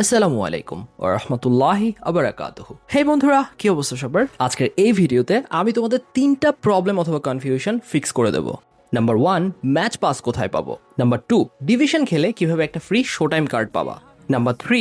আসসালামু আলাইকুম ও রহমতুল্লাহি আবরাকাতুহ হে বন্ধুরা, কি অবস্থা সবার? আজকের এই ভিডিওতে আমি তোমাদের তিনটা প্রবলেম অথবা কনফিউশন ফিক্স করে দেবো। নাম্বার ওয়ান ম্যাচ পাস কোথায় পাবো? নাম্বার টু ডিভিশন খেলে কীভাবে একটা ফ্রি শো টাইম কার্ড পাবা? নাম্বার থ্রি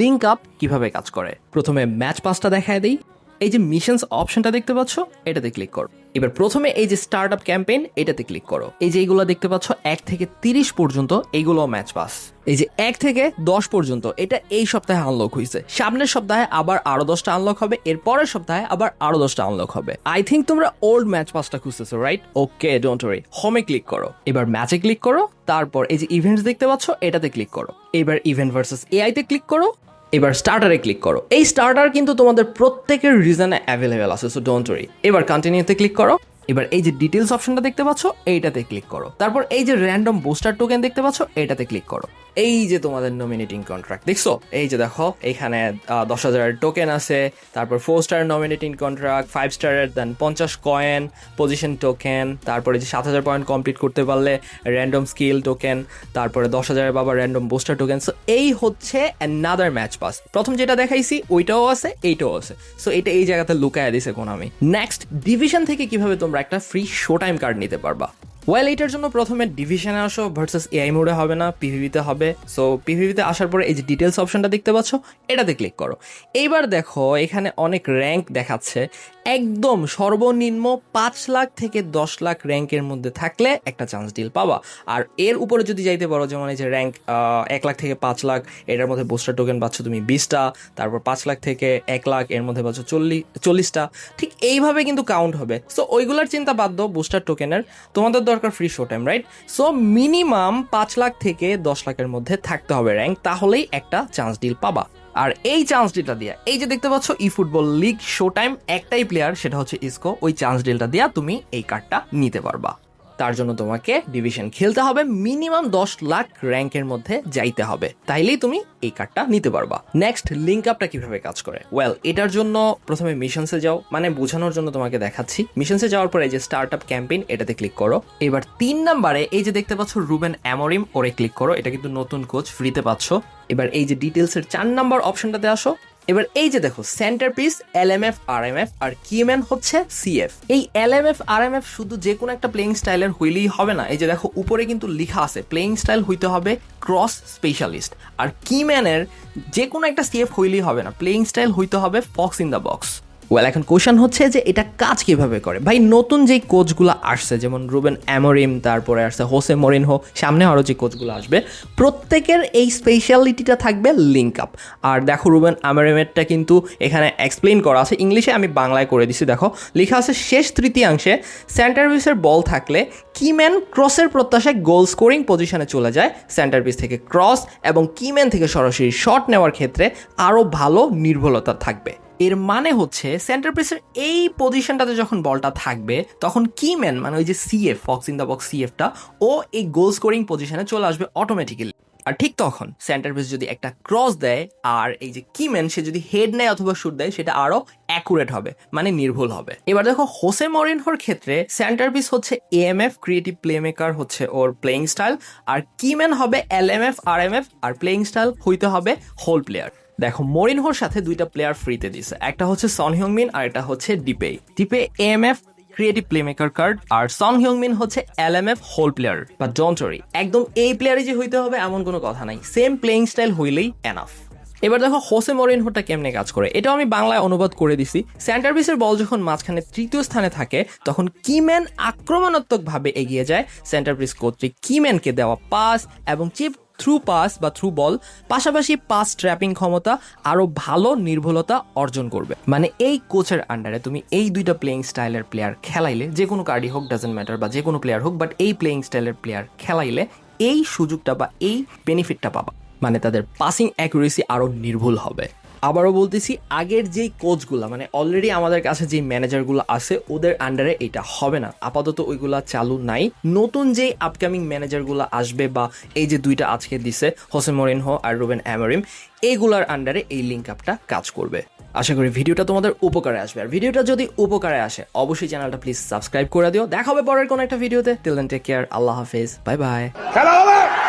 লিঙ্ক আপ কীভাবে কাজ করে? প্রথমে ম্যাচ পাসটা দেখায় দিই। এই যে মিশনস অপশনটা দেখতে পাচ্ছ, এটাতে ক্লিক করো। এবার প্রথমে এই যে স্টার্ট আপ ক্যাম্পেইন এটাতে ক্লিক করো। এই যে এইগুলো দেখতে পাচ্ছ, এক থেকে তিরিশ পর্যন্ত এইগুলো ম্যাচ পাস এই যে এক থেকে দশ পর্যন্ত, এটা এই সপ্তাহে আনলক হয়েছে সামনের সপ্তাহে আবার আরও দশটা আনলক হবে, এর পরের সপ্তাহে আবার আরও দশটা আনলক হবে। আই থিঙ্ক তোমরা ওল্ড ম্যাচ পাসটা খুঁজতেছো রাইট ওকে ডোন্ট ওয়ারি হোমে ক্লিক করো। এবার ম্যাচে ক্লিক করো, তারপর এই যে ইভেন্টস দেখতে পাচ্ছ, এটাতে ক্লিক করো। এবার ইভেন্ট ভার্সেস এআই তে ক্লিক করো এবার স্টার্টারে ক্লিক করো। এই স্টার্টার কিন্তু তোমাদের প্রত্যেকের রিজনে অ্যাভেলেবেল আছে সো ডোন্ট ওয়ারি এবার কন্টিনিউতে ক্লিক করো। এবার এই যে ডিটেলস অপশনটা দেখতে পাচ্ছ, এইটাতে ক্লিক করো। তারপর এই যে র্যান্ডম বুস্টার টোকেন দেখতে পাচ্ছ এটাতে ক্লিক করো। এই যে তোমাদের নমিনেটিং কন্ট্রাক্ট দেখছ? এই যে দেখো, এখানে দশ হাজারের টোকেন আছে, তারপর four star nominating contract five স্টারের দেন পঞ্চাশ কয়েন পজিশন টোকেন তারপরে যে সাত হাজার পয়েন্ট কমপ্লিট করতে পারলে র্যান্ডম স্কিল টোকেন তারপরে দশ হাজারের বাবা র্যান্ডম বুস্টার টোকেন সো এই হচ্ছে অ্যানাদার ম্যাচ পাস প্রথম যেটা দেখাইছি, ওইটাও আছে, এইটাও আছে। সো এটা এই জায়গাতে লুকায় দিছে কোন আমি। নেক্সট ডিভিশন থেকে কীভাবে তোমরা একটা ফ্রি শো টাইম কার্ড নিতে পারবা? ওয়েল এটার জন্য প্রথমে ডিভিশনে আসো ভার্সেস এআই মোডে হবে না পিভিভিতে হবে। সো পিভিভিতে আসার পরে এই যে ডিটেলস অপশনটা দেখতে পাচ্ছ, এটাতে ক্লিক করো। এইবার দেখো, এখানে অনেক র্যাঙ্ক দেখাচ্ছে। একদম সর্বনিম্ন পাঁচ লাখ থেকে দশ লাখ র্যাঙ্কের মধ্যে থাকলে একটা চান্স ডিল পাবা। আর এর উপরে যদি যাইতে পারো, যেমন এই যে র্যাঙ্ক এক লাখ থেকে পাঁচ লাখ, এটার মধ্যে বুস্টার টোকেন পাচ্ছ তুমি বিশটা, তারপর পাঁচ লাখ থেকে এক লাখ, এর মধ্যে পাচ্ছ চল্লিশ চল্লিশটা, ঠিক এইভাবে কিন্তু কাউন্ট হবে। সো ওইগুলার চিন্তা বাদ দাও বুস্টার টোকেনের তোমাদের দরকার free show time right so minimum পাঁচ লাখ থেকে দশ লাখের মধ্যে থাকতে হবে র্যাঙ্ক তাহলেই একটা চান্স ডিল পাবা। আর এই চান্স ডিলটা দিয়া, এই যে দেখতে পাচ্ছ E football league show time একটাই প্লেয়ার সেটা হচ্ছে ইসকো ওই চান্স ডিলটা দিয়া তুমি এই কার্ডটা নিতে পারবা। তার জন্য তোমাকে ডিভিশন খেলতে হবে। মিনিমাম দশ লাখ র্যাঙ্কের মধ্যে যাইতে হবে। তাইলেই তুমি এই কার্ডটা নিতে পারবা। নেক্সট লিঙ্ক আপটা কীভাবে কাজ করে? ওয়েল এটার জন্য প্রথমে মিশনসে যাও। মানে বোঝানোর জন্য তোমাকে দেখাচ্ছি। মিশনসে যাওয়ার পরে এই যে স্টার্ট আপ ক্যাম্পেইন এটাতে ক্লিক করো। এবার তিন নাম্বারে এই যে দেখতে পাচ্ছ রুবেন অ্যামোরিম ওরে ক্লিক করো। এটা কিন্তু নতুন কোচ ফ্রিতে পাচ্ছ। এবার এই যে ডিটেলসের চার নাম্বার অপশনটাতে আসো। এবার এই যে দেখো centre piece L M F R M F আর কিএমএন হচ্ছে সিএফ এই L M F R M F শুধু যে কোনো একটা প্লেয়িং স্টাইলের হইলেই হবে না। এই যে দেখো, উপরে কিন্তু লেখা আছে প্লেয়িং স্টাইল হইতে হবে ক্রস স্পেশালিস্ট আর কিম্যানের যে কোনো একটা সিএফ হইলেই হবে না প্লেয়িং স্টাইল হইতে হবে fox in the box well এখন কোশ্চেন হচ্ছে যে এটা কাজ কীভাবে করে? ভাই, নতুন যেই কোচগুলো আসছে, যেমন রুবেন অ্যামোরিম, তারপরে আসছে হোসে মরিনহো, সামনে আরও যে কোচগুলো আসবে, প্রত্যেকের এই স্পেশালিটিটা থাকবে লিঙ্ক আপ আর দেখো রুবেন অ্যামোরিমেরটা কিন্তু এখানে এক্সপ্লেন করা আছে। ইংলিশে আমি বাংলায় করে দিছি, দেখো। লেখা আছে, শেষ তৃতীয়াংশে সেন্টার পিসের বল থাকলে কিম্যান ক্রসের প্রত্যাশায় গোল স্কোরিং পজিশনে চলে যায় সেন্টার পিস থেকে ক্রস এবং কিম্যান থেকে সরাসরি শট নেওয়ার ক্ষেত্রে আরও ভালো নির্ভুলতা থাকবে। এর মানে হচ্ছে সেন্টার পিসের এই পজিশনটাতে যখন বলটা থাকবে, তখন কিম্যান মানে ওই যে CF fox in the box সিএফটা ও এই গোল স্কোরিং পজিশনে চলে আসবে অটোমেটিক্যালি আর ঠিক তখন সেন্টার পিস যদি একটা ক্রস দেয়, আর এই যে কিম্যান সে যদি হেড নেয় অথবা শুট দেয়, সেটা আরও অ্যাকুরেট হবে মানে নির্ভুল হবে। এবার দেখো হোসে মরিনহোর ক্ষেত্রে সেন্টার পিস হচ্ছে এএমএফ ক্রিয়েটিভ প্লে মেকার হচ্ছে ওর প্লেইং স্টাইল আর কিম্যান হবে L M F R M F আর প্লেইং স্টাইল হইতে হবে হোল প্লেয়ার দেখো, মরিনহোর সাথে দুইটা প্লেয়ার ফ্রিতে দিছে। একটা হচ্ছে সন হিউংমিন আর এটা হচ্ছে Depay Depay M F creative playmaker card আর সন হিউংমিন হচ্ছে L M F hole player বা ডোন্ট একদম এই প্লেয়ারই যে হইতে হবে, এমন কোনো কথা নাই। সেম প্লেয়িং স্টাইল হইলেই এনাফ এবার দেখো হোসে মরিনহোটা কেমনে কাজ করে? এটাও আমি বাংলায় অনুবাদ করে দিছি। সেন্টার পিসের বল যখন মাঝখানে তৃতীয় স্থানে থাকে, তখন কিম্যান আক্রমণাত্মক ভাবে এগিয়ে যায়। সেন্টার পিস কর্তৃক কিম্যানকে দেওয়া পাস এবং চিপ থ্রু পাস বা থ্রু বল পাশাপাশি পাস ট্র্যাপিং ক্ষমতা আরও ভালো নির্ভুলতা অর্জন করবে। মানে এই কোচের আন্ডারে তুমি এই দুইটা প্লেইং স্টাইলের প্লেয়ার খেলাইলে, যে কোনো কার্ডই হোক ডাজেন্ট ম্যাটার বা যে কোনো প্লেয়ার হোক বাট এই প্লেইং স্টাইলের প্লেয়ার খেলাইলে এই সুযোগটা বা এই বেনিফিটটা পাবা। মানে তাদের পাসিং অ্যাকুরেসি আরও নির্ভুল হবে। আবারও বলতেছি, আগের যেই কোচগুলো মানে অলরেডি আমাদের কাছে যেই ম্যানেজারগুলো আছে, ওদের আন্ডারে এটা হবে না। আপাতত ওইগুলা চালু নাই। নতুন যেই আপকামিং ম্যানেজারগুলো আসবে বা এই যে দুইটা আজকে দিছে হোসেন মরিনহো আর রুবেন অ্যামারিম এইগুলার আন্ডারে এই লিঙ্ক আপটা কাজ করবে। আশা করি ভিডিওটা তোমাদের উপকারে আসবে। আর ভিডিওটা যদি উপকারে আসে, অবশ্যই চ্যানেলটা প্লিজ সাবস্ক্রাইব করে দিও। দেখা হবে পরের কোনো একটা ভিডিওতে দেন টেক কেয়ার আল্লাহ হাফেজ। বাই বাই খেলা হবে!